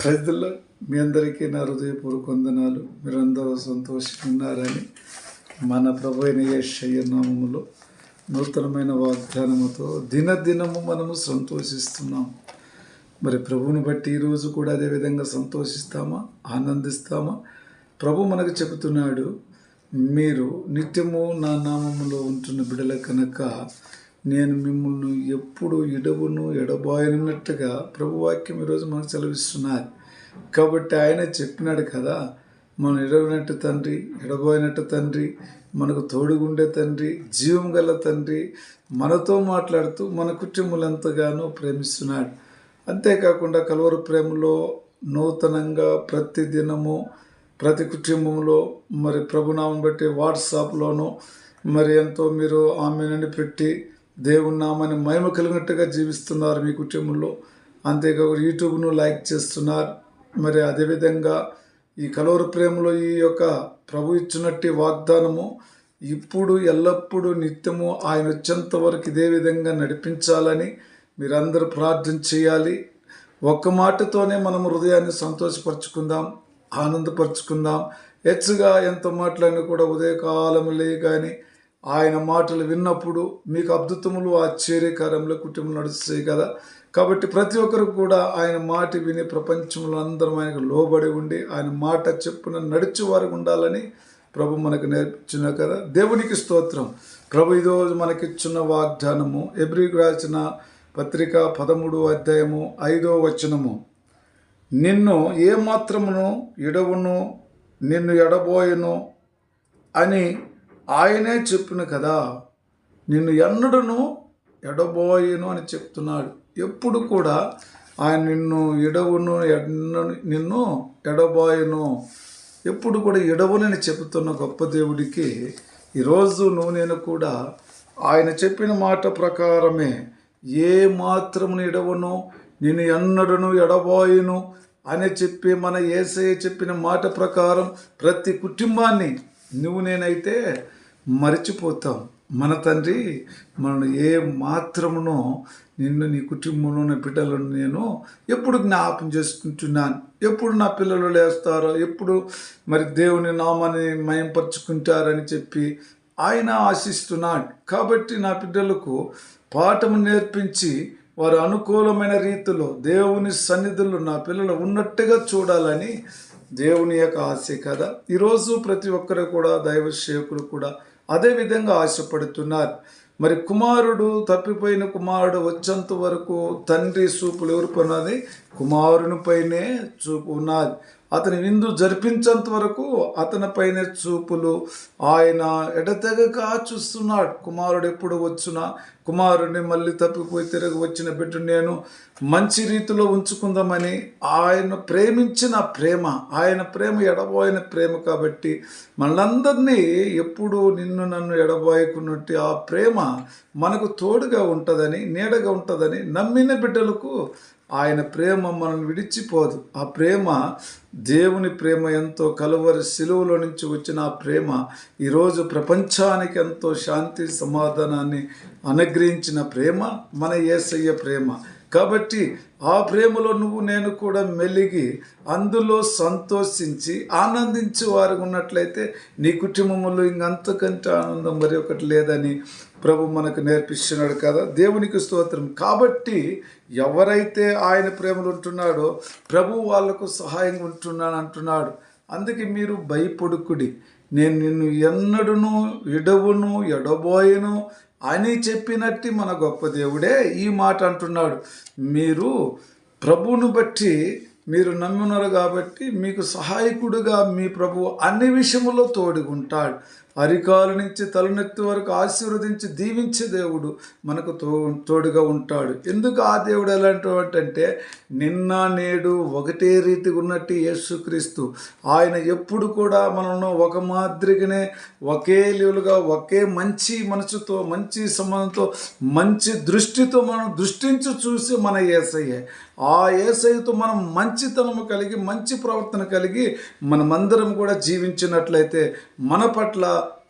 ప్రజల్లో మీ అందరికీ నా హృదయపూర్వక వందనాలు. మీరందరూ సంతోషంగా ఉన్నారని మన ప్రభు అయిన నామములో నూతనమైన వాగ్దానముతో దినదినము మనము సంతోషిస్తున్నాం. మరి ప్రభువుని బట్టి ఈరోజు కూడా అదే విధంగా సంతోషిస్తామా? ఆనందిస్తామా? ప్రభు మనకు చెబుతున్నాడు మీరు నిత్యము నా నామములో ఉంటున్న బిడల కనుక నేను మిమ్మల్ని ఎప్పుడు ఎడవును ఎడబాయనట్టుగా ప్రభువాక్యం ఈరోజు మనకు సెలవిస్తున్నారు. కాబట్టి ఆయన చెప్పినాడు కదా మనం ఎడవనట్టు తండ్రి ఎడబోయినట్టు తండ్రి మనకు తోడుగుండే తండ్రి జీవం గల తండ్రి మనతో మాట్లాడుతూ మన కుటుంబాలంతగానో ప్రేమిస్తున్నాడు. అంతేకాకుండా కలవరు ప్రేమలో నూతనంగా ప్రతి దినము ప్రతి కుటుంబంలో మరి ప్రభునామం బట్టి వాట్సాప్లోనూ మరి ఎంతో మీరు ఆమెనని పెట్టి దేవుని నామాన్ని మహిమ కలిగినట్టుగా జీవిస్తున్నారు మీ కుటుంబంలో. అంతేకాకుండా యూట్యూబ్ను లైక్ చేస్తున్నారు. మరి అదేవిధంగా ఈ కలవర ప్రేమలో ఈ యొక్క ప్రభు ఇచ్చినట్టు వాగ్దానము ఇప్పుడు ఎల్లప్పుడూ నిత్యము ఆయన వచ్చేంత వరకు ఇదే విధంగా నడిపించాలని మీరందరూ ప్రార్థన చేయాలి. ఒక్క మాటతోనే మనం హృదయాన్ని సంతోషపరచుకుందాం ఆనందపరచుకుందాం. హెచ్చుగా ఎంత మాట్లాడినా కూడా ఉదయకాలములే కానీ ఆయన మాటలు విన్నప్పుడు మీకు అద్భుతములు ఆశ్చర్యకారంలో కుటుంబం నడుస్తాయి కదా? కాబట్టి ప్రతి ఒక్కరు కూడా ఆయన మాట విని ప్రపంచంలో అందరం ఆయనకు లోబడి ఉండి ఆయన మాట చెప్పున నడిచి వారు ఉండాలని ప్రభు మనకు నేర్పించిన కదా? దేవునికి స్తోత్రం. ప్రభు ఈరోజు మనకిచ్చిన వాగ్దానము ఎబ్రికి రాసిన పత్రిక పదమూడు అధ్యాయము ఐదో వచనము. నిన్ను ఏమాత్రమును ఎడవును నిన్ను ఎడబోయను అని ఆయనే చెప్పిన కదా నిన్ను ఎన్నడను ఎడబోయేను అని చెప్తున్నాడు. ఎప్పుడు కూడా ఆయన నిన్ను ఎడవును నిన్ను ఎడబోయను. ఎప్పుడు కూడా ఎడవునని చెబుతున్న గొప్ప దేవుడికి ఈరోజు నువ్వు నేను కూడా ఆయన చెప్పిన మాట ప్రకారమే ఏ మాత్రమును ఎడవను నేను ఎన్నడను ఎడబోయను అని చెప్పి మన ఏసయ్య చెప్పిన మాట ప్రకారం ప్రతి కుటుంబాన్ని నువ్వు నేనైతే మర్చిపోతాం. మన తండ్రి మనల్ని ఏ మాత్రమునో నిన్ను నీ కుటుంబంలో నా బిడ్డలను నేను ఎప్పుడు జ్ఞాపం చేసుకుంటున్నాను. ఎప్పుడు నా పిల్లలు లేస్తారో ఎప్పుడు మరి దేవుని నామాన్ని మయంపరుచుకుంటారని చెప్పి ఆయన ఆశిస్తున్నాడు. కాబట్టి నా బిడ్డలకు పాఠము నేర్పించి వారు అనుకూలమైన రీతిలో దేవుని సన్నిధులు నా పిల్లలు ఉన్నట్టుగా చూడాలని దేవుని యొక్క ఆశ కదా? ఈరోజు ప్రతి ఒక్కరు కూడా దైవ సేవకులు కూడా అదే విధంగా ఆశపడుతున్నారు. మరి కుమారుడు తప్పిపోయిన కుమారుడు వచ్చేంత వరకు తండ్రి చూపులు ఎవరు పన్నది కుమారుని పైనే చూపు ఉన్నది అతని విందు జరిపించేంత వరకు అతనిపైనే చూపులు. ఆయన ఎడతెగక చూస్తున్నాడు. కుమారుడు ఎప్పుడు వచ్చినా కుమారుడిని మళ్ళీ తప్పిపోయి తిరిగి వచ్చిన బిడ్డ నేను మంచి రీతిలో ఉంచుకుందామని ఆయన ప్రేమించిన ప్రేమ ఆయన ప్రేమ ఎడబోయిన ప్రేమ కాబట్టి మనందరినీ ఎప్పుడు నిన్ను నన్ను ఎడబోయకున్నట్టు ఆ ప్రేమ మనకు తోడుగా ఉంటుందని నీడగా ఉంటుందని నమ్మిన బిడ్డలకు ఆయన ప్రేమ మనల్ని విడిచిపోదు. ఆ ప్రేమ దేవుని ప్రేమ ఎంతో కలువరి సిలువలో నుంచి వచ్చిన ఆ ప్రేమ ఈరోజు ప్రపంచానికి ఎంతో శాంతి సమాధానాన్ని అనుగ్రహించిన ప్రేమ మన ఏసయ్య ప్రేమ. కాబట్టి ఆ ప్రేమలో నువ్వు నేను కూడా మెలిగి అందులో సంతోషించి ఆనందించి వారు ఉన్నట్లయితే నీ కుటుంబంలో ఇంకంతకంటే ఆనందం మరి ఒకటి లేదని ప్రభు మనకు నేర్పిస్తున్నాడు కదా. దేవునికి స్తోత్రం. కాబట్టి ఎవరైతే ఆయన ప్రేమలు ఉంటున్నాడో ప్రభు వాళ్ళకు సహాయం ఉంటున్నాను అంటున్నాడు. అందుకే మీరు భయపడుకుడి. నేను నిన్ను ఎన్నడును ఎడవును ఎడబోయను అని చెప్పినట్టు మన గొప్ప దేవుడే ఈ మాట అంటున్నాడు. మీరు ప్రభువును బట్టి మీరు నమ్మున్నారు కాబట్టి మీకు సహాయకుడుగా మీ ప్రభువు అన్ని విషయములో తోడుగుంటాడు. అరికాలు నుంచి తలనెత్తి వరకు ఆశీర్వదించి దీవించే దేవుడు మనకు తో తోడుగా ఉంటాడు. ఎందుకు ఆ దేవుడు ఎలాంటి అంటే నిన్న నేడు ఒకటే రీతిగా ఉన్నట్టు యేసుక్రీస్తు ఆయన ఎప్పుడు కూడా మనల్ని ఒక మాదిరిగానే ఒకే లెవెలుగా ఒకే మంచి మనసుతో మంచి సంబంధంతో మంచి దృష్టితో మనం దృష్టించి చూసి మన ఏసయ్యే ఆ ఏసయ్యతో మనం మంచి మంచితనము కలిగి మంచి ప్రవర్తన కలిగి మనమందరం కూడా జీవించినట్లయితే మన పట్ల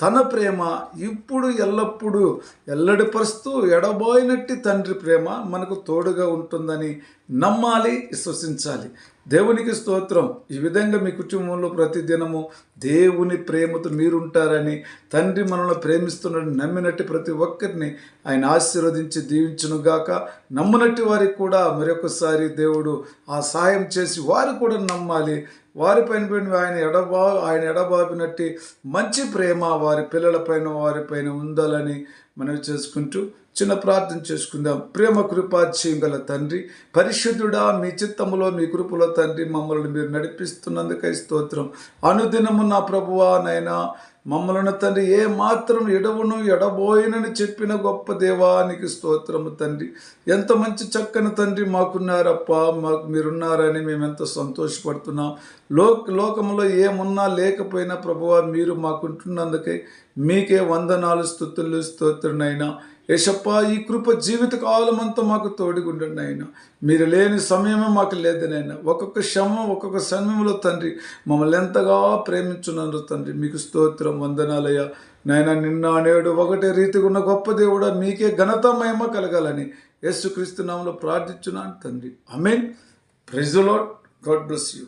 తన ప్రేమ ఇప్పుడు ఎల్లప్పుడూ ఎల్లడిపరుస్తూ ఎడబోయినట్టి తండ్రి ప్రేమ మనకు తోడుగా ఉంటుందని నమ్మాలి విశ్వసించాలి. దేవునికి స్తోత్రం. ఈ విధంగా మీ కుటుంబంలో ప్రతిదినము దేవుని ప్రేమతో మీరుంటారని తండ్రి మనల్ని ప్రేమిస్తున్నాడని నమ్మినట్టు ప్రతి ఒక్కరిని ఆయన ఆశీర్వదించి దీవించునుగాక. నమ్మనట్టు వారికి కూడా మరొకసారి దేవుడు ఆ సాయం చేసి వారు కూడా నమ్మాలి. వారిపైన పైన ఆయన ఎడబా ఆయన ఎడబాపినట్టి మంచి ప్రేమ వారి పిల్లలపైన వారిపైన ఉండాలని మనవి చేసుకుంటూ చిన్న ప్రార్థన చేసుకుందాం. ప్రేమ కృపాచయం గల తండ్రి పరిశుద్ధుడా మీ చిత్తములో మీ కృపలో తండ్రి మమ్మల్ని మీరు నడిపిస్తున్నందుకై స్తోత్రం. అనుదినము నా ప్రభువా నైనా మమ్మలను తండ్రి ఏ మాత్రం ఎడవును ఎడబోయినని చెప్పిన గొప్ప దేవానికి స్తోత్రము తండ్రి. ఎంత మంచి చక్కని తండ్రి మాకున్నారప్ప మాకు మీరున్నారని మేము ఎంతో సంతోషపడుతున్నాం. లోక్ లోకంలో ఏమున్నా లేకపోయినా ప్రభువా మీరు మాకుంటున్నందుకై మీకే వందనాలు స్థుతులు స్తోత్రునైనా యశప్ప ఈ కృప జీవిత కాలం అంతా మాకు తోడుగుండండి ఆయన మీరు లేని సమయమే మాకు లేదనైనా ఒక్కొక్క క్షమ ఒక్కొక్క సమయంలో తండ్రి మమ్మల్ని ఎంతగా ప్రేమించున్నారు తండ్రి. మీకు స్తోత్రం వందనాలయ్యా. నాయన నిన్న నేడు ఒకటే రీతిగా ఉన్న గొప్ప దేవుడా మీకే ఘనత మహిమ కలగాలని యేసుక్రీస్తు నామంలో ప్రార్థించున్నాను తండ్రి. ఐ మీన్ ప్రెజులాట్ గాడ్ బ్లెస్ యూ.